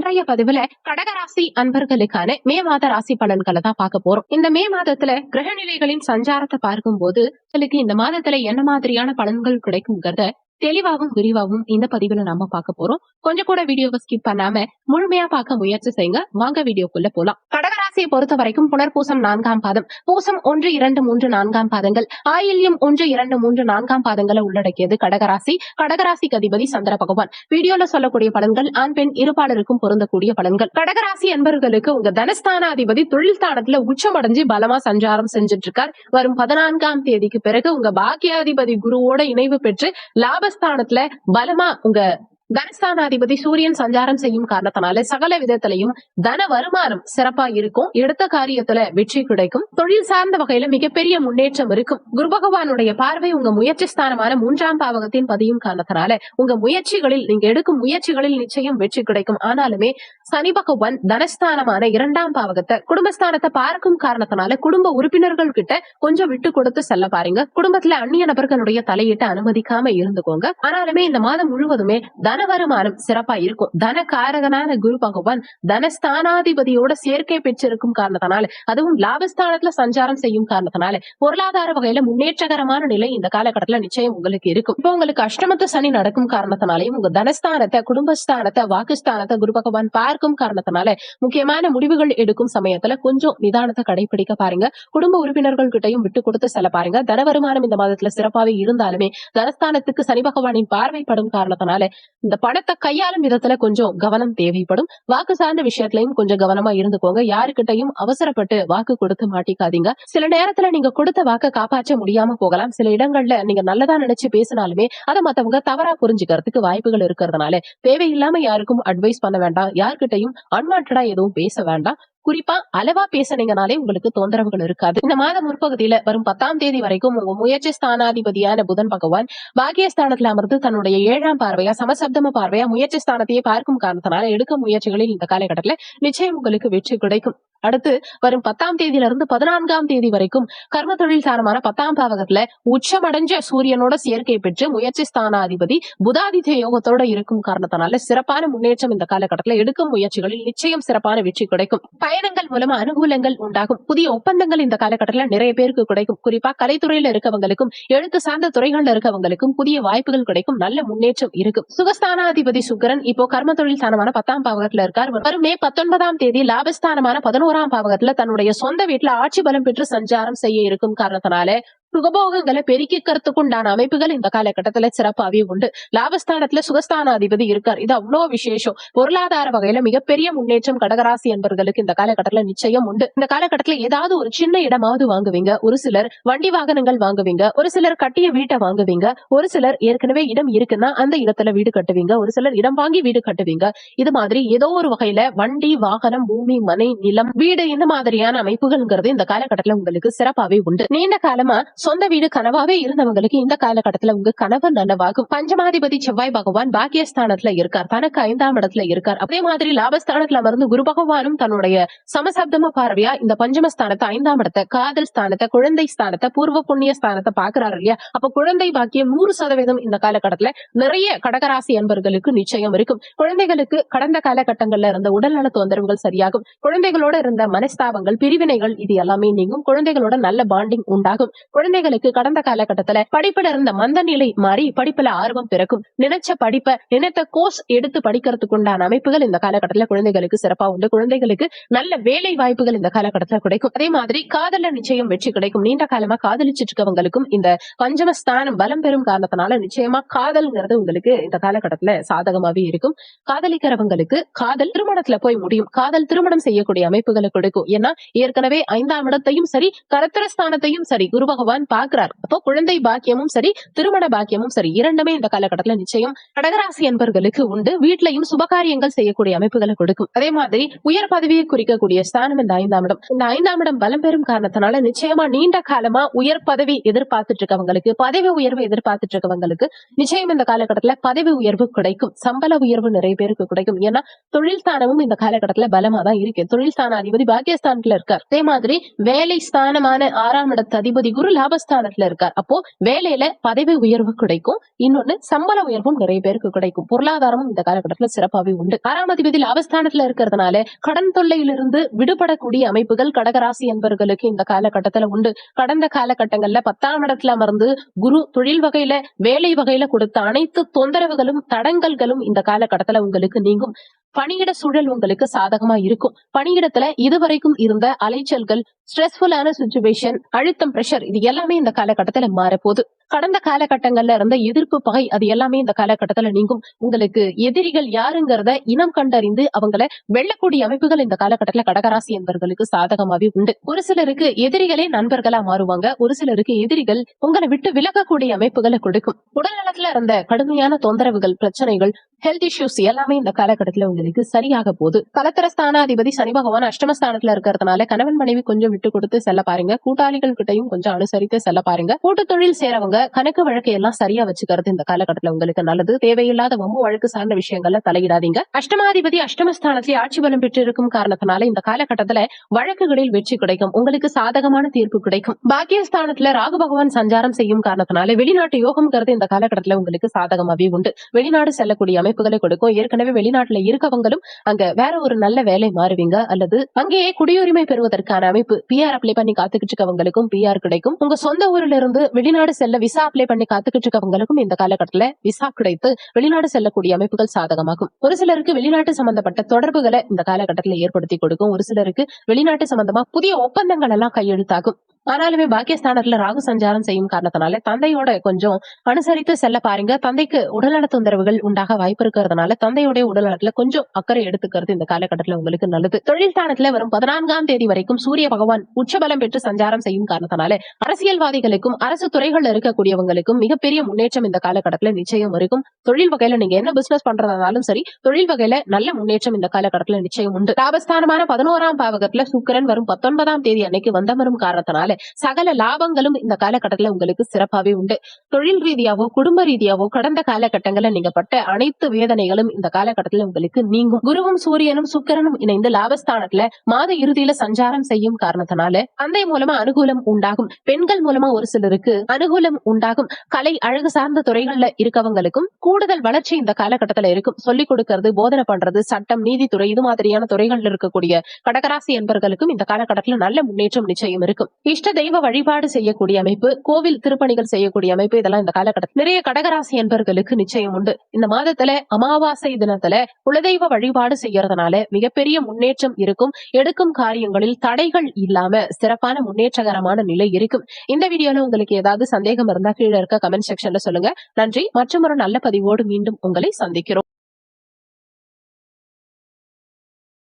இன்றைய பதிவுல கடகராசி அன்பர்களுக்கான மே மாத ராசி பலன்களை தான் பார்க்க போறோம். இந்த மே மாதத்துல கிரக நிலைகளின் சஞ்சாரத்தை பார்க்கும்போது உங்களுக்கு இந்த மாதத்துல என்ன மாதிரியான பலன்கள் கிடைக்குங்கிறத தெளிவாகவும் விரிவாகவும் இந்த பதிவுல நாம பார்க்க போறோம். கொஞ்சம் கூட வீடியோவை ஸ்கிப் பண்ணாம முழுமையா பார்க்க முயற்சி செய்யுங்க. வாங்க வீடியோக்குள்ள போலாம். கடகராசி கடகராசியை பொறுத்த வரைக்கும் புனர்பூசம் நான்காம் பாதம். பூசம் ஒன்று இரண்டு மூன்று நான்காம் பாதங்கள். ஆயில்யம் ஒன்று இரண்டு மூன்று நான்காம் பாதங்களை உள்ளடக்கியது கடகராசி. கடகராசிக்கு அதிபதி சந்திர பகவான். வீடியோல சொல்லக்கூடிய பலன்கள் ஆண் பெண் இருபாலருக்கும் பொருந்தக்கூடிய பலன்கள். கடகராசி என்பவர்களுக்கு உங்க தனஸ்தான அதிபதி தொழில் ஸ்தானத்துல உச்சமடைஞ்சு பலமா சஞ்சாரம் செஞ்சுட்டு இருக்கார் வரும் பதினான்காம் தேதிக்கு பிறகு உங்க பாக்கியாதிபதி குருவோட இணைவு பெற்று லாபஸ்தானத்துல பலமா உங்க தனஸ்தானாதிபதி சூரியன் சஞ்சாரம் செய்யும் காரணத்தினால சகல விதத்திலையும் தன வருமானம் சிறப்பா இருக்கும். எடுத்த காரியத்துல வெற்றி கிடைக்கும். தொழில் சார்ந்த வகையில மிகப்பெரிய முன்னேற்றம் இருக்கும். குரு பகவானுடைய பார்வை உங்க முயற்சி ஸ்தானமான மூன்றாம் பாவகத்தின் பதியும் காரணத்தினால உங்க முயற்சிகளில் நீங்க எடுக்கும் முயற்சிகளில் நிச்சயம் வெற்றி கிடைக்கும். ஆனாலுமே சனி பகவான் தனஸ்தானமான இரண்டாம் பாவகத்தை குடும்பஸ்தானத்தை பார்க்கும் காரணத்தினால குடும்ப உறுப்பினர்கள் கிட்ட கொஞ்சம் விட்டு கொடுத்து செல்ல பாருங்க. குடும்பத்துல அந்நிய நபர்களுடைய தலையிட்டு அனுமதிக்காம இருந்துக்கோங்க. ஆனாலுமே இந்த மாதம் முழுவதுமே தன தன வருமானம் சிறப்பா இருக்கும். தன காரகனான குரு பகவான் தனஸ்தானாதிபதியோட சேர்க்கை பெற்றிருக்கும் காரணத்தினால அதுவும் லாபஸ்தானத்துல சஞ்சாரம் செய்யும் காரணத்தினால பொருளாதார வகையில முன்னேற்றகரமான நிலை இந்த காலகட்டத்துல நிச்சயம் உங்களுக்கு இருக்கும். இப்போ உங்களுக்கு அஷ்டமத்து சனி நடக்கும் காரணத்தினாலையும் உங்க தனஸ்தானத்தை குடும்பஸ்தானத்தை வாக்குஸ்தானத்தை குரு பகவான் பார்க்கும் காரணத்தினால முக்கியமான முடிவுகள் எடுக்கும் சமயத்துல கொஞ்சம் நிதானத்தை கடைபிடிக்க பாருங்க. குடும்ப உறுப்பினர்கள் கிட்டையும் விட்டு கொடுத்து செல்ல பாருங்க. தன வருமானம் இந்த மாதத்துல சிறப்பாவே இருந்தாலுமே தனஸ்தானத்துக்கு சனி பகவானின் பார்வைப்படும் காரணத்தினால இந்த பணத்தை கையாளும் விதத்துல கொஞ்சம் கவனம் தேவைப்படும். வாக்கு சார்ந்த விஷயத்திலையும் கொஞ்சம் கவனமா இருந்துக்கோங்க. யாருக்கிட்டையும் அவசரப்பட்டு வாக்கு கொடுத்து மாட்டிக்காதீங்க. சில நேரத்துல நீங்க கொடுத்த வாக்க காப்பாற்ற முடியாம போகலாம். சில இடங்கள்ல நீங்க நல்லதா நினைச்சு பேசினாலுமே அதை மத்தவங்க தவறா புரிஞ்சுக்கிறதுக்கு வாய்ப்புகள் இருக்கிறதுனால தேவையில்லாம யாருக்கும் அட்வைஸ் பண்ண வேண்டாம். யார்கிட்டையும் அன்வான்டா எதுவும் பேச வேண்டாம். குறிப்பா அளவா பேசினீங்கனாலே உங்களுக்கு தொந்தரவுகள் இருக்காது. இந்த மாத முற்பகுதியில வரும் பத்தாம் தேதி வரைக்கும் உங்க முயற்சி ஸ்தானாதிபதியான புதன் பகவான் பாக்கியஸ்தானத்துல அமர்ந்து தன்னுடைய ஏழாம் பார்வையா சமசப்தம பார்வையா முயற்சி ஸ்தானத்தையே பார்க்கும் காரணத்தினால எடுக்கும் முயற்சிகளில் இந்த காலகட்டத்துல நிச்சயம் உங்களுக்கு வெற்றி கிடைக்கும். அடுத்து வரும் பத்தாம் தேதியில இருந்து பதினான்காம் தேதி வரைக்கும் கர்ம தொழில் சாரமான பத்தாம் பாவகத்துல உச்சமடைஞ்ச சூரியனோட சேர்க்கை பெற்று முயற்சி ஸ்தானாதிபதி புதாதித்ய யோகத்தோட இருக்கும் காரணத்தினால சிறப்பான முன்னேற்றம் இந்த காலகட்டத்துல எடுக்கும் முயற்சிகளில் நிச்சயம் சிறப்பான வெற்றி கிடைக்கும். பயணங்கள் மூலமா அனுகூலங்கள் உண்டாகும். புதிய ஒப்பந்தங்கள் இந்த காலகட்டத்துல நிறைய பேருக்கு கிடைக்கும். குறிப்பா கலைத்துறையில இருக்கவங்களுக்கும் எழுத்து சார்ந்த துறைகள்ல இருக்கவங்களுக்கும் புதிய வாய்ப்புகள் கிடைக்கும். நல்ல முன்னேற்றம் இருக்கும். சுகஸ்தானாதிபதி சுக்கரன் இப்போ கர்ம தொழில் ஸ்தானமான பத்தாம் பாவகத்துல இருக்கார். வரும் மே பத்தொன்பதாம் தேதி லாபஸ்தானமான பதினோராம் பாவகத்துல தன்னுடைய சொந்த வீட்டுல ஆட்சி பலம் பெற்று சஞ்சாரம் செய்ய இருக்கும் காரணத்தினால சுகபோகங்களை பெருக்கிக்கிறதுக்கு உண்டான அமைப்புகள் இந்த காலகட்டத்துல சிறப்பாவே உண்டு. லாபஸ்தானத்துல சுகஸ்தானாதிபதி இருக்கார். இது அவ்வளோ விசேஷம். பொருளாதார வகையில மிகப்பெரிய முன்னேற்றம் கடகராசி என்பவர்களுக்கு இந்த காலகட்டத்துல நிச்சயம் உண்டு. இந்த காலகட்டத்துல ஏதாவது ஒரு சின்ன இடமாவது வாங்குவீங்க. ஒரு சிலர் வண்டி வாகனங்கள் வாங்குவீங்க. ஒரு சிலர் கட்டிய வீட்டை வாங்குவீங்க. ஒரு சிலர் ஏற்கனவே இடம் இருக்குன்னா அந்த இடத்துல வீடு கட்டுவீங்க. ஒரு சிலர் இடம் வாங்கி வீடு கட்டுவீங்க. இது மாதிரி ஏதோ ஒரு வகையில வண்டி வாகனம் பூமி மனை நிலம் வீடு இந்த மாதிரியான அமைப்புகள்ங்கிறது இந்த காலகட்டத்துல உங்களுக்கு சிறப்பாவே உண்டு. நீண்ட காலமா சொந்த வீடு கனவாவே இருந்தவங்களுக்கு இந்த காலகட்டத்துல உங்க கனவு நனவாகும். பஞ்சமாதிபதி செவ்வாய் பகவான் பாக்கியஸ்தானத்துல இருக்கார். தனக்கு ஐந்தாம் இடத்துல இருக்கார். அதே மாதிரி லாபஸ்தானத்துல அமர்ந்து குரு பகவானும் தன்னுடைய சமசப்தம பார்வையா இந்த பஞ்சமஸ்தானத்தை ஐந்தாம் இடத்தை காதல் ஸ்தானத்தை குழந்தை ஸ்தானத்தை பூர்வ புண்ணிய ஸ்தானத்தை பாக்குறாரு இல்லையா? அப்ப குழந்தை பாக்கியம் நூறு சதவீதம் இந்த காலகட்டத்துல நிறைய கடகராசி அன்பர்களுக்கு நிச்சயம் இருக்கும். குழந்தைகளுக்கு கடந்த காலகட்டங்கள்ல இருந்த உடல்நல தொந்தரவுகள் சரியாகும். குழந்தைகளோட இருந்த மனஸ்தாபங்கள் பிரிவினைகள் இது எல்லாமே நீங்கும். குழந்தைகளோட நல்ல பாண்டிங் உண்டாகும். குழந்தைகளுக்கு கடந்த காலகட்டத்துல படிப்புல இருந்த மந்த நிலை மாறி படிப்புல ஆர்வம் பிறக்கும். நினைச்ச படிப்பை நினைத்த கோர்ஸ் எடுத்து படிக்கிறதுக்கு உண்டான அமைப்புகள் இந்த காலகட்டத்துல குழந்தைகளுக்கு சிறப்பா உண்டு. குழந்தைகளுக்கு நல்ல வேலை வாய்ப்புகள் இந்த காலகட்டத்துல கிடைக்கும். அதே மாதிரி காதல நிச்சயம் வெற்றி கிடைக்கும். நீண்ட காலமா காதலிச்சிட்டு இருக்கவங்களுக்கும் இந்த பஞ்சமஸ்தானம் பலம் பெறும் காரணத்தினால நிச்சயமா காதல்ங்கிறது உங்களுக்கு இந்த காலகட்டத்துல சாதகமாவே இருக்கும். காதலிக்கிறவங்களுக்கு காதல் திருமணத்துல போய் முடியும். காதல் திருமணம் செய்யக்கூடிய அமைப்புகளை கொடுக்கும். ஏன்னா ஏற்கனவே ஐந்தாம் இடத்தையும் சரி கரத்திரஸ்தானத்தையும் சரி குரு பகவான் பகவான் பாக்குறார் அப்போ குழந்தை பாக்கியமும் சரி திருமண பாக்கியமும் சரி இரண்டுமே இந்த காலகட்டத்துல நிச்சயம் கடகராசி என்பர்களுக்கு உண்டு. வீட்லயும் சுபகாரியங்கள் செய்யக்கூடிய அமைப்புகளை கொடுக்கும். அதே மாதிரி உயர் பதவியை குறிக்கக்கூடிய ஸ்தானம் இந்த ஐந்தாம் இடம். இந்த ஐந்தாம் இடம் பலம் பெறும் காரணத்தினால நிச்சயமா நீண்ட காலமா உயர் பதவி எதிர்பார்த்துட்டு இருக்கவங்களுக்கு பதவி உயர்வு எதிர்பார்த்துட்டு இருக்கவங்களுக்கு நிச்சயம் இந்த காலகட்டத்துல பதவி உயர்வு கிடைக்கும். சம்பள உயர்வு நிறைய பேருக்கு கிடைக்கும். ஏன்னா தொழில் ஸ்தானமும் இந்த காலகட்டத்துல பலமா தான் இருக்கு. தொழில் ஸ்தான அதிபதி பாக்கியஸ்தானத்துல இருக்கார். அதே மாதிரி வேலை ஸ்தானமான ஆறாம் இடத்து அதிபதி குரு லாபஸ்தானத்துல இருக்கார். அப்போ வேலையில பதவி உயர்வு கிடைக்கும். இன்னொன்னு சம்பள உயர்வும் நிறைய பேருக்கு கிடைக்கும். பொருளாதாரமும் இந்த காலகட்டத்துல சிறப்பாவே உண்டு. ஆறாம் அதிபதி லாபஸ்தானத்துல இருக்கிறதுனால கடன் தொல்லையிலிருந்து விடுபடக்கூடிய அமைப்புகள் கடகராசி என்பவர்களுக்கு இந்த காலகட்டத்துல உண்டு. கடந்த காலகட்டங்கள்ல பத்தாம் இடத்துல அமர்ந்து குரு தொழில் வகையில வேலை வகையில கொடுத்த அனைத்து தொந்தரவுகளும் தடங்கல்களும் இந்த காலகட்டத்துல உங்களுக்கு நீங்கும். பணியிட சூழல் உங்களுக்கு சாதகமா இருக்கும். பணியிடத்துல இதுவரைக்கும் இருந்த அலைச்சல்கள் ஸ்ட்ரெஸ்ஃபுல்லான சுச்சுவேஷன் அழுத்தம் பிரஷர் இது எல்லாமே இந்த காலகட்டத்துல மாறப்போகுது. கடந்த காலகட்டங்கள்ல இருந்த எதிர்ப்பு பகை அது எல்லாமே இந்த காலகட்டத்துல நீங்கும். உங்களுக்கு எதிரிகள் யாருங்கிறத இனம் கண்டறிந்து அவங்கள வெல்லக்கூடிய அமைப்புகள் இந்த காலகட்டத்துல கடகராசி என்பவர்களுக்கு சாதகமாவே உண்டு. ஒரு சிலருக்கு எதிரிகளே நண்பர்களா மாறுவாங்க. ஒரு சிலருக்கு எதிரிகள் உங்களை விட்டு விலகக்கூடிய அமைப்புகளை கொடுக்கும். உடல்நலத்துல இருந்த கடுமையான தொந்தரவுகள் பிரச்சனைகள் ஹெல்த் இஷ்யூஸ் எல்லாமே இந்த காலகட்டத்துல உங்களுக்கு சரியாக போகுது. கலத்தர ஸ்தானாதிபதி சனி பகவான் அஷ்டமஸ்தானத்துல இருக்கிறதுனால கணவன் மனைவி கொஞ்சம் விட்டு கொடுத்து செல்ல பாருங்க. கூட்டாளிகள் கிட்டையும் கொஞ்சம் அனுசரித்து செல்ல பாருங்க. கூட்டு தொழில் சேரவங்க கணக்கு வழக்கு எல்லாம் சரியா வச்சுக்கிறது இந்த காலகட்டத்துல உங்களுக்கு நல்லது. தேவையில்லாத வம்பு வழக்கு சார்ந்த விஷயங்கள்ல தலையிடாதீங்க. அஷ்டமாதிபதி அஷ்டமஸ்தானத்திலே ஆட்சி பலம் பெற்று இருக்கும் காரணத்தினால இந்த காலகட்டத்துல வழக்குகளில் வெற்றி கிடைக்கும். உங்களுக்கு சாதகமான தீர்ப்பு கிடைக்கும். பாக்கியஸ்தானத்துல ராகு பகவான் சஞ்சாரம் செய்யும் காரணத்தினால வெளிநாட்டு யோகம்ங்கிறது இந்த காலகட்டத்துல உங்களுக்கு சாதகமாவே உண்டு. வெளிநாடு செல்லக்கூடிய அமைப்புகளை கொடுக்கும். ஏற்கனவே வெளிநாட்டுல இருக்கவங்களும் அங்க வேற ஒரு நல்ல வேலை மாறுவீங்க. அல்லது அங்கேயே குடியுரிமை பெறுவதற்கான அமைப்பு பிஆர் அப்ளை பண்ணி காத்துக்கிட்டு இருக்கவங்களுக்கும் பிஆர் கிடைக்கும். உங்க சொந்த ஊர்ல இருந்து வெளிநாடு செல்ல விசா அப்ளை பண்ணி காத்துக்கிட்டு இருக்கவங்களுக்கும் இந்த காலகட்டத்துல விசா கிடைத்து வெளிநாடு செல்லக்கூடிய அமைப்புகள் சாதகமாகும். ஒரு சிலருக்கு வெளிநாட்டு சம்பந்தப்பட்ட தொடர்புகளை இந்த காலகட்டத்துல ஏற்படுத்தி கொடுக்கும். ஒரு சிலருக்கு வெளிநாட்டு சம்பந்தமா புதிய ஒப்பந்தங்கள் எல்லாம் கையெழுத்தாகும். ஆனாலுமே பாக்கியஸ்தானத்துல ராகு சஞ்சாரம் செய்யும் காரணத்தினால தந்தையோட கொஞ்சம் அனுசரித்து செல்ல பாருங்க. தந்தைக்கு உடல்நல தொந்தரவுகள் உண்டாக வாய்ப்பு இருக்கிறதுனால தந்தையுடைய உடல்நலத்துல கொஞ்சம் அக்கறை எடுத்துக்கிறது இந்த காலகட்டத்துல உங்களுக்கு நல்லது. தொழில் ஸ்தானத்துல வரும் பதினான்காம் தேதி வரைக்கும் சூரிய பகவான் உச்சபலம் பெற்று சஞ்சாரம் செய்யும் காரணத்தினால அரசியல்வாதிகளுக்கும் அரசு துறைகள்ல இருக்கக்கூடியவங்களுக்கும் மிகப்பெரிய முன்னேற்றம் இந்த காலகட்டத்துல நிச்சயம் இருக்கும். தொழில் வகையில நீங்க என்ன பிசினஸ் பண்றதாலும் சரி தொழில் வகையில நல்ல முன்னேற்றம் இந்த காலகட்டத்துல நிச்சயம் உண்டு. லாபஸ்தானமான பதினோராம் பாவகத்துல சுக்கிரன் வரும் பத்தொன்பதாம் தேதி அன்னைக்கு வந்தமரும் காரணத்தினால சகல லாபங்களும் இந்த காலகட்டத்துல உங்களுக்கு சிறப்பாவே உண்டு. தொழில் ரீதியாவோ குடும்ப ரீதியாவோ கடந்த காலகட்டங்களில் நீங்க பட்ட அனைத்து வேதனைகளும் இந்த காலகட்டத்துல உங்களுக்கு நீங்கும். குருவும் சூரியனும் சுக்கிரனும் இணைந்து லாபஸ்தானத்துல மாத இறுதியில சஞ்சாரம் செய்யும் காரணத்தினால தந்தை மூலமா அனுகூலம் உண்டாகும். பெண்கள் மூலமா ஒரு சிலருக்கு அனுகூலம் உண்டாகும். கலை அழகு சார்ந்த துறைகள்ல இருக்கவங்களுக்கும் கூடுதல் வளர்ச்சி இந்த காலகட்டத்துல இருக்கும். சொல்லிக் கொடுக்கறது போதனை பண்றது சட்டம் நீதித்துறை இது மாதிரியான துறைகள்ல இருக்கக்கூடிய கடகராசி என்பர்களுக்கும் இந்த காலகட்டத்துல நல்ல முன்னேற்றம் நிச்சயம் இருக்கும். இஷ்ட தெய்வ வழிபாடு செய்யக்கூடிய அமைப்பு கோவில் திருப்பணிகள் செய்யக்கூடிய அமைப்பு இதெல்லாம் இந்த காலகட்டத்தில். நிறைய கடகராசி என்பர்களுக்கு நிச்சயம் உண்டு. இந்த மாதத்துல அமாவாசை தினத்துல குலதெய்வ வழிபாடு செய்யறதுனால மிகப்பெரிய முன்னேற்றம் இருக்கும். எடுக்கும் காரியங்களில் தடைகள் இல்லாம சிறப்பான முன்னேற்றகரமான நிலை இருக்கும். இந்த வீடியோல உங்களுக்கு ஏதாவது சந்தேகம் இருந்தா கீழே இருக்க கமெண்ட் செக்ஷன்ல சொல்லுங்க. நன்றி. மற்றும் ஒரு நல்ல பதிவோடு மீண்டும் உங்களை சந்திக்கிறோம்.